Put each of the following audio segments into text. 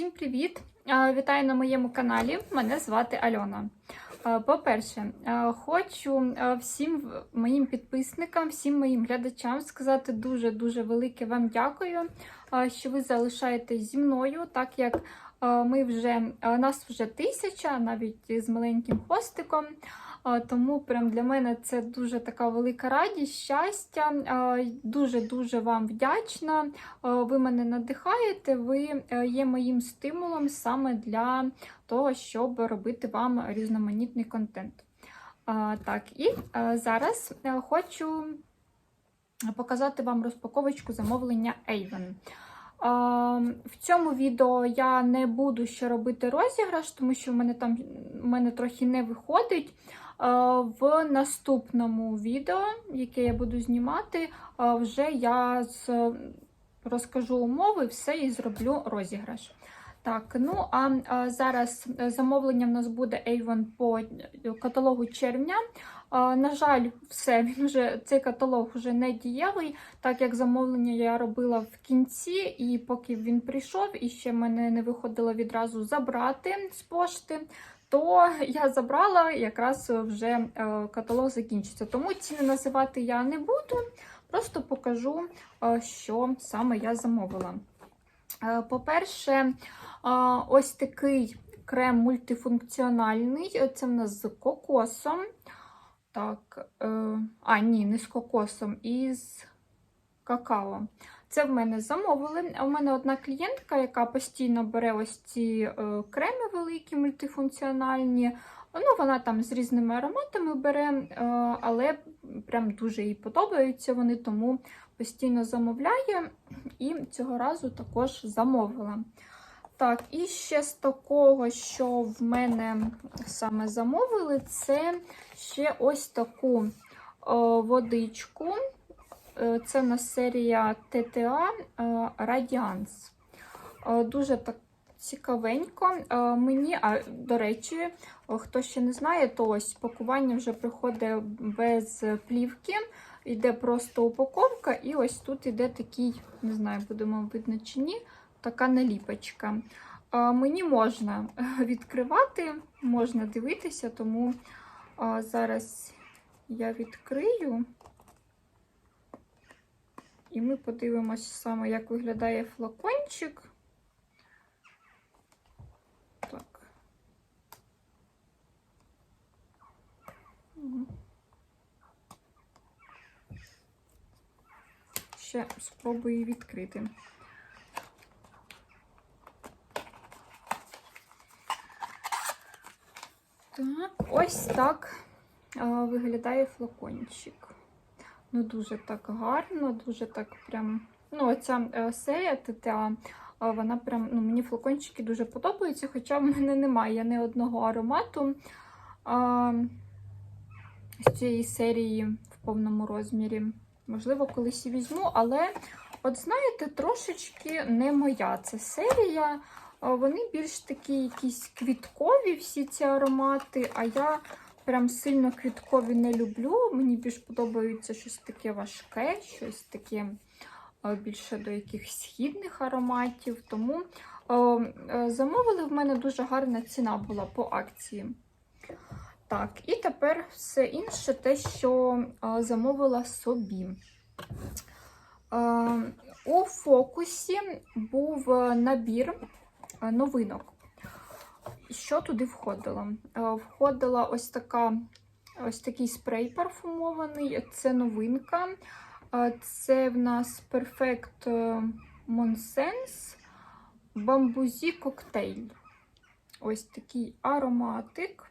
Всім привіт! Вітаю на моєму каналі. Мене звати Альона. По-перше, хочу всім моїм підписникам, всім моїм глядачам сказати дуже-дуже велике вам дякую, що ви залишаєтесь зі мною, так як ми вже нас вже тисяча, навіть з маленьким хвостиком. Тому прям для мене це дуже така велика радість, щастя. Дуже-дуже вам вдячна. Ви мене надихаєте, ви е, є моїм стимулом саме для того, щоб робити вам різноманітний контент. Так, і е, зараз е, хочу показати вам розпаковочку замовлення Avon. А, В цьому відео я не буду ще робити розіграш, тому що в мене там в мене трохи не виходить. В наступному відео, яке я буду знімати, вже я розкажу умови, все і зроблю розіграш. Так, ну а зараз замовлення в нас буде Avon по каталогу червня. На жаль, все, він вже, цей каталог вже не дієвий, так як замовлення я робила в кінці, і поки він прийшов, і ще мене не виходило відразу забрати з пошти, то я забрала, якраз вже е, каталог закінчиться. Тому ціни називати я не буду, просто покажу, е, що саме я замовила. Е, По-перше, Ось такий крем мультифункціональний. Це в нас з кокосом. Так, е, а, ні, не з кокосом, із какао. Це в мене замовили. У мене одна клієнтка, яка постійно бере ось ці е, креми великі, мультифункціональні. Ну, вона там з різними ароматами бере, е, але прям дуже їй подобаються вони, тому постійно замовляє і цього разу також замовила. Так, і ще з такого, що в мене саме замовили, це ще ось таку о, водичку. Е, Це на серія ТТА е, Radiance. Е, Дуже так цікавенько. Е, Мені, а до речі, хто ще не знає, то ось пакування вже приходить без плівки. Йде просто упаковка, і ось тут іде такий, не знаю, будемо видно чи ні, така наліпочка. Мені можна відкривати, можна дивитися, тому зараз я відкрию. І ми подивимося саме, як виглядає флакончик. Так. Ще спробую відкрити. Так, ось так виглядає флакончик. Ну, дуже так гарно, дуже так прям. Ну, оця е, серія ТТА, вона прям, ну, мені флакончики дуже подобаються, хоча в мене немає ні одного аромату а, з цієї серії в повному розмірі. Можливо, колись і візьму, але, от знаєте, трошечки не моя ця серія. Вони більш такі якісь квіткові, всі ці аромати, а я прям сильно квіткові не люблю. Мені більш подобається щось таке важке, щось таке більше до якихось східних ароматів. Тому а, а, замовили в мене дуже гарна ціна була по акції. Так, і тепер все інше, те, що а, замовила собі. А, у фокусі був е, набір е, новинок. Що туди входило? Е, Входила ось така, ось такий спрей парфумований, це новинка. Е, Це в нас Perfect е, Monsense Бамбузі коктейль. Ось такий ароматик.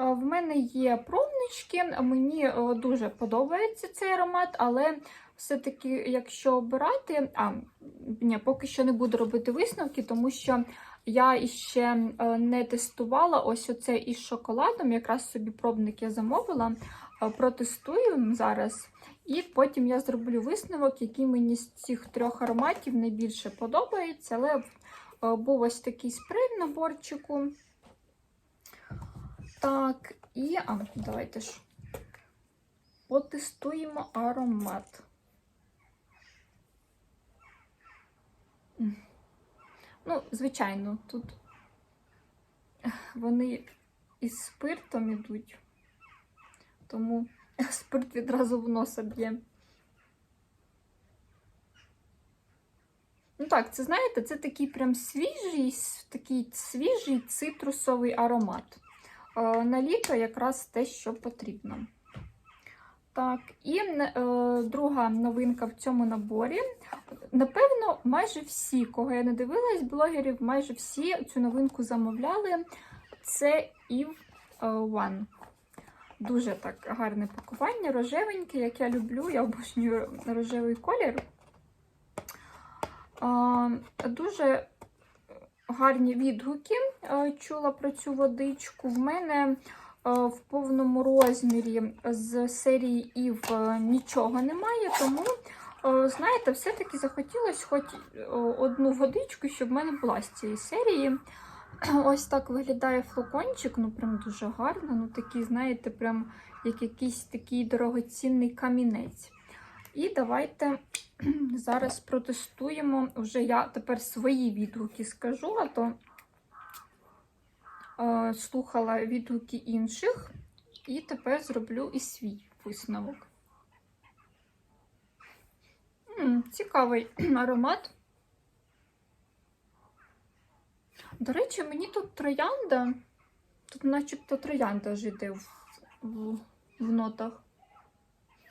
Е, В мене є пробнички, мені е, дуже подобається цей аромат, але все-таки, якщо обирати, а ні, поки що не буду робити висновки, тому що я іще е, не тестувала ось оце із шоколадом. Якраз собі пробник я замовила. Е, Протестую зараз, і потім я зроблю висновок, який мені з цих трьох ароматів найбільше подобається. Але е, був ось такий спрей в наборчику. Так, і а, давайте ж потестуємо аромат. Ну, звичайно, тут вони із спиртом ідуть, тому спирт відразу в носа б'є. Ну так, це знаєте, це такий прям свіжий, такий свіжий цитрусовий аромат. Е, на літо якраз те, що потрібно. Так, і е, друга новинка в цьому наборі. Напевно, майже всі, кого я не дивилась, блогерів, майже всі цю новинку замовляли. Це Eve е, One. Дуже так гарне пакування, рожевеньке, як я люблю, я обожнюю рожевий колір. А, Дуже гарні відгуки е, чула про цю водичку. В мене е, в повному розмірі з серії Ів е, нічого немає, тому, е, знаєте, все-таки захотілося хоч е, одну водичку, щоб в мене була з цієї серії. Ось так виглядає флакончик, ну прям дуже гарно. Ну такий, знаєте, прям як якийсь такий дорогоцінний камінець. І давайте зараз протестуємо. Вже я тепер свої відгуки скажу, а то е, слухала відгуки інших, і тепер зроблю і свій висновок. М, цікавий аромат. До речі, мені тут троянда, тут начебто троянда жиде в, в, в нотах.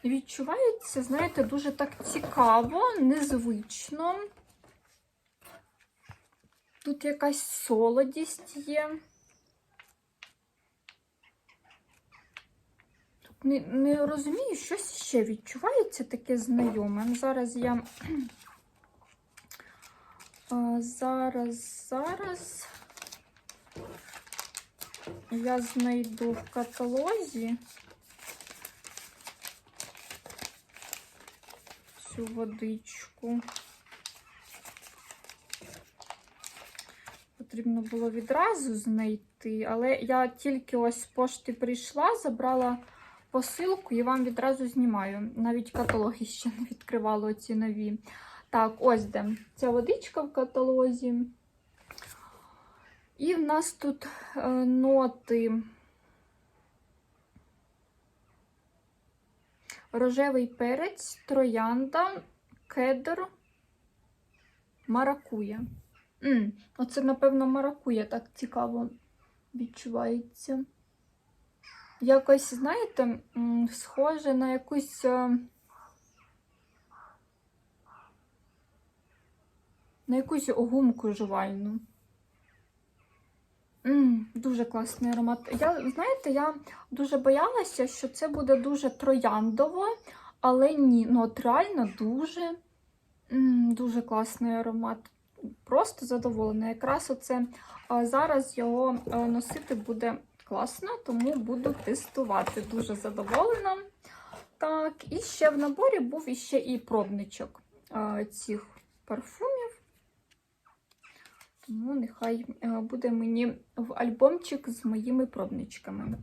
Відчувається, знаєте, дуже так цікаво, незвично. Тут якась солодість є. Не, не розумію, щось ще відчувається таке знайоме. Ну, Зараз я. Зараз, зараз я знайду в каталозі. цю водичку. Потрібно було відразу знайти, але я тільки ось з пошти прийшла, забрала посилку і вам відразу знімаю. Навіть каталоги ще не відкривала ці нові. Так, ось де ця водичка в каталозі. І в нас тут е, ноти. рожевий перець, троянда, кедр, маракуя. М, оце, напевно, маракуя так цікаво відчувається. Якось, знаєте, схоже на якусь. е, На якусь гумку жувальну. М, дуже класний аромат. Я, знаєте, я дуже боялася, що це буде дуже трояндово, але ні, ну от реально дуже, м, дуже класний аромат. Просто задоволена. Якраз оце зараз його а, носити буде класно, тому буду тестувати. Дуже задоволена. Так, і ще в наборі був іще і пробничок цих парфумів. Тому нехай е, буде мені в альбомчик з моїми пробничками.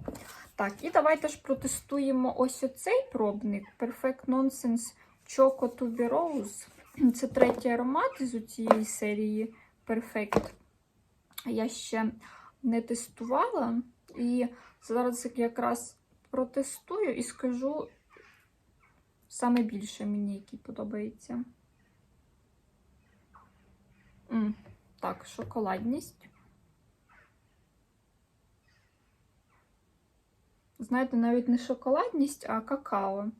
Так, і давайте ж протестуємо ось оцей пробник Perfect Nonsense Choco Tubi Rose. Це третій аромат із цієї серії Perfect. Я ще не тестувала. І зараз якраз протестую і скажу саме більше мені, який подобається. М. Так, шоколадність. Знаєте, навіть не шоколадність, а какао.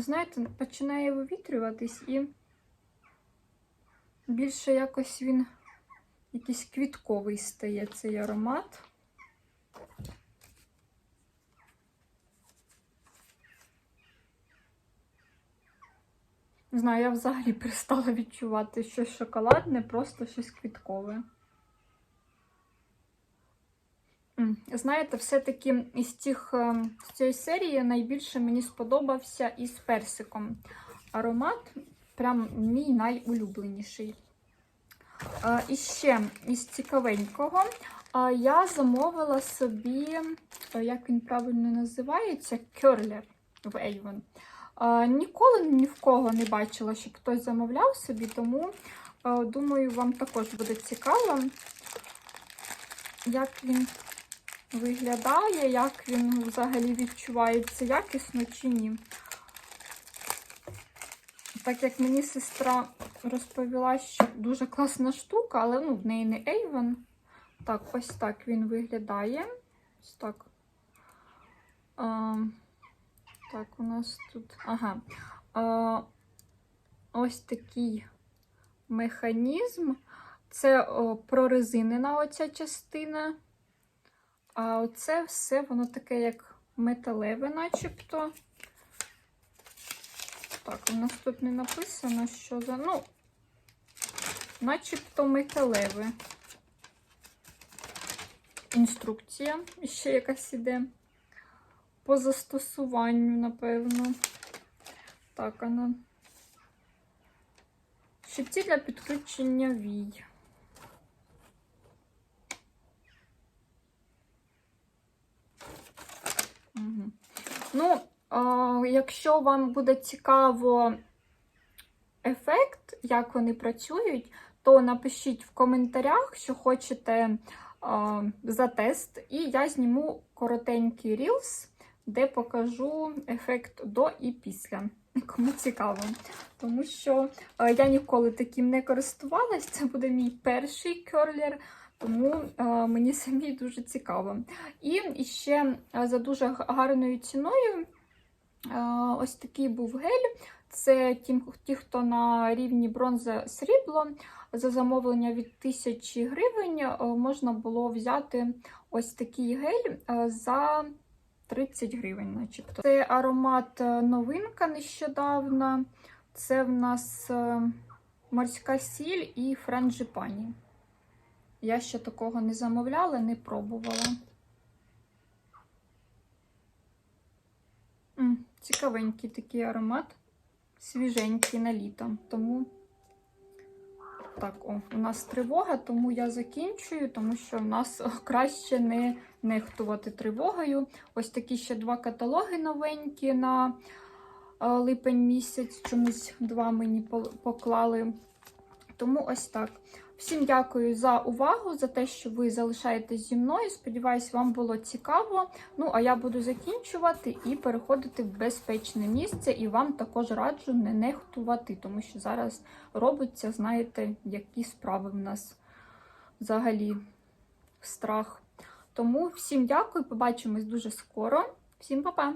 Знаєте, починає вивітрюватись і більше якось він якийсь квітковий стає цей аромат. Не знаю, я взагалі перестала відчувати щось шоколадне, просто щось квіткове. М, Знаєте, все-таки із цих, е, з цієї серії найбільше мені сподобався із персиком. Аромат прям мій найулюбленіший. Е, І ще із цікавенького. Я замовила собі, е, як він правильно називається, керлер в Avon. Ніколи ні в кого не бачила, щоб хтось замовляв собі, тому думаю, вам також буде цікаво, як він виглядає, як він взагалі відчувається якісно чи ні. Так як мені сестра розповіла, що дуже класна штука, але ну, в неї не Avon. Так, ось так він виглядає. Ось так. А, так, у нас тут. Ага. А, ось такий механізм. Це о, прорезинена оця частина. А оце все воно таке, як металеве, начебто. Так, у нас тут не написано, що за. Ну, начебто металеве. Інструкція ще якась іде. По застосуванню, напевно. Так, вона. Щипці для підключення вій. Ну, а, якщо вам буде цікаво ефект, як вони працюють, то напишіть в коментарях, що хочете а, за тест, і я зніму коротенький рілс, де покажу ефект до і після. Кому цікаво. Тому що я ніколи таким не користувалась. Це буде мій перший керлер. Тому а, мені самі дуже цікаво. І ще за дуже гарною ціною а, ось такий був гель. Це ті, хто на рівні бронза срібло. За замовлення від 1000 гривень е, можна було взяти ось такий гель е, за 30 гривень, начебто. Це аромат е, новинка нещодавно. Це в нас морська сіль і франджипані. Я ще такого не замовляла, не пробувала. Цікавенький такий аромат, свіженький на літо. Тому так, о, у нас тривога, тому я закінчую, тому що в нас краще не нехтувати тривогою. Ось такі ще два каталоги новенькі на е, липень місяць. Чомусь два мені поклали. Тому ось так. Всім дякую за увагу, за те, що ви залишаєтесь зі мною. Сподіваюсь, вам було цікаво. Ну, а я буду закінчувати і переходити в безпечне місце. І вам також раджу не нехтувати, тому що зараз робиться, знаєте, які справи в нас взагалі страх. Тому всім дякую, побачимось дуже скоро. Всім па-па!